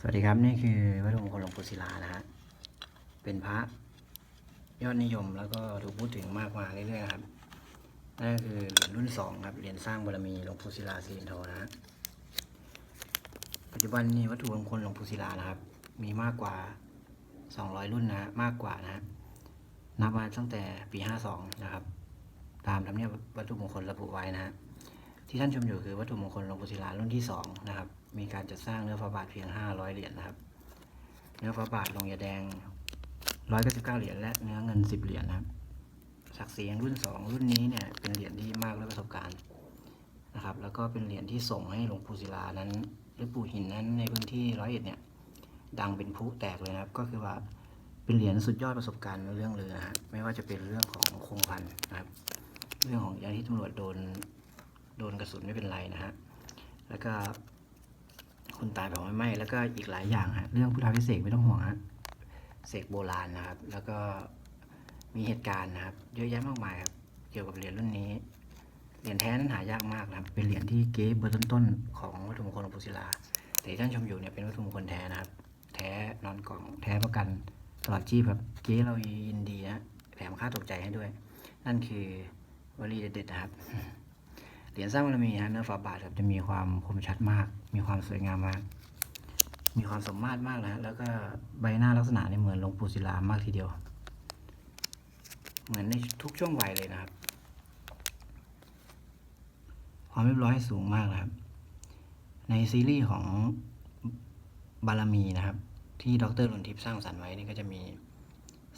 สวัสดีครับ นี่คือวัตถุมงคลหลวงปู่ศิลานะฮะเป็นพระยอดนิยมแล้วก็ถูกพูดถึงมากมาเรื่อยๆครับนั่นก็คือเหรียญรุ่นสองครับเหรียญสร้างบารมีหลวงปู่ศิลาสิรินทรนะฮะปัจจุบันนี้วัตถุมงคลหลวงปู่ศิลานะครับ มีมากกว่า 200 รุ่นนะมากกว่านะฮะนับมาตั้งแต่ปี 52 นะครับ ตามธรรมเนียบวัตถุมงคลระบุไว้นะฮะ ที่ท่านชมอยู่คือวัตถุมงคลหลวงปู่ศิลารุ่นที่สองนะครับ มีการจัดสร้างเนื้อฝาบาทเพียง 500 เหรียญนะครับ เนื้อฝาบาทลงยาแดง 199 เหรียญและเนื้อเงิน 10 เหรียญนะครับศักดิ์ศรีแห่งรุ่น 2 รุ่นนี้เนี่ยเป็นเหรียญที่มากด้วยประสบการณ์นะครับ แล้วก็เป็นเหรียญที่ส่งให้หลวงปู่ศิลานั้น หรือปู่หินนั้นในพื้นที่ร้อยเอ็ดเนี่ยดังเป็นพลุแตกเลยนะครับ ก็คือว่าเป็นเหรียญสุดยอดประสบการณ์เรื่องเรือนะฮะไม่ว่าจะเป็นเรื่องของคงพันนะครับ เรื่องของยาที่ตำรวจโดน ระสุนไม่เป็นไรนะฮะ แล้วก็คนตายแบบไม่ไหม้แล้วก็อีกหลายอย่างฮะ เรื่องพุทธาพิเศษกไม่ต้องห่วงฮะ เสกโบราณนะครับ แล้วก็มีเหตุการณ์นะครับ เยอะแยะมากมายครับ เกี่ยวกับเหรียญรุ่นนี้ เหรียญแท้นั้นหายากมากนะครับ เป็นเหรียญที่เก๊เบอร์ต้นๆของวัตถุมงคลหลวงปู่ศิลา แต่ที่ท่านชมอยู่เนี่ยเป็นวัตถุมงคลแท้นะครับ แท้นอนกล่อง แท้ประกันตลอดชีพครับ เก๊เรายินดีนะ แถมค่าตกใจให้ด้วย นั่นคือวลีเด็ดๆนะครับ เหรียญสร้างบารมีฮะเนื้อฝาบาทครับจะมีความคมชัดมาก มีความสวยงามมาก มีความสมมาตรมากนะฮะแล้วก็ใบหน้าลักษณะเนี่ยเหมือนหลวงปู่ศิลามากทีเดียว เหมือนในทุกช่วงวัยเลยนะครับ ความเรียบร้อยสูงมากนะครับ ในซีรีส์ของบารมีนะครับ ที่ดรหลุนทิพย์สร้างสรรค์ไว้นี่ก็จะมี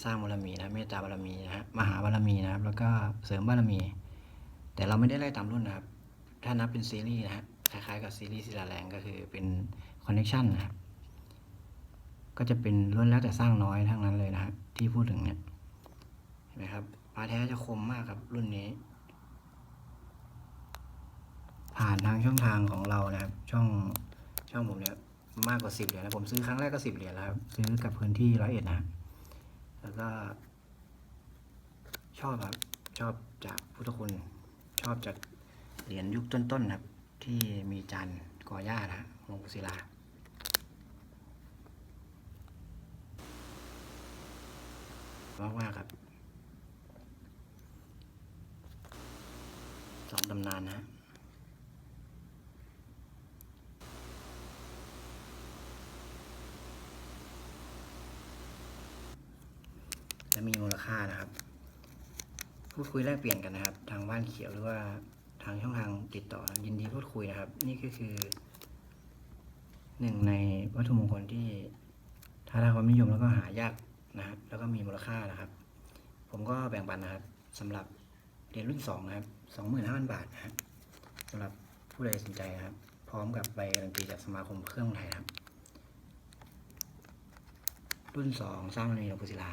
สร้างบารมีนะเมตตาบารมีนะฮะมหาบารมีนะครับ แล้วก็เสริมบารมี แต่เราไม่ได้ไล่ตามรุ่นนะครับ ถ้านับเป็นซีรีส์นะฮะคล้ายๆกับซีรีส์ศิลาแรงก็คือเป็นคอนเน t ชันนะครับ ก็จะเป็นล้วนแล้วแต่สร้างน้อยทั้งนั้นเลยนะฮะที่พูดถึงเนี่ยเห็นไหมครับพาแท้จะคมมากครับรุ่นนี้ ผ่านทางช่องทางของเรานะครับ ช่องช่องผมเนี่ยมากกว่าสิบเหรียญนะผมซื้อครั้งแรกก็สิบเหรียญแล้วครับซื้อกับพื้นที่ร้อยเอ็ดนะแล้วก็ ชอบครับ ชอบจากพุทธคุณ อบจากเหรียญยุคต้นๆครับ ที่มีจันกอหญ้านะหลวงปู่ศิลามากมาๆครับสองตำนานนะฮะและมีมูลค่านะครับ พูดคุยแลกเปลี่ยนกันนะครับ ทางบ้านเขียวหรือว่าทางช่องทางติดต่อยินดีพูดคุยนะครับ นี่ก็คือหนึ่งในวัตถุมงคลที่ถ้าได้ความนิยมแล้วก็หายากนะครับ แล้วก็มีมูลค่านะครับ ผมก็แบ่งปันนะครับสำหรับเหรียญรุ่นสองนะครับสองหมื่นห้าพันบาทนะครับสำหรับผู้ใดสนใจนะครับ พร้อมกับใบการันตีจากสมาคมเครื่องไทยครับ รุ่นสองสร้างในหลวงปู่ศิลา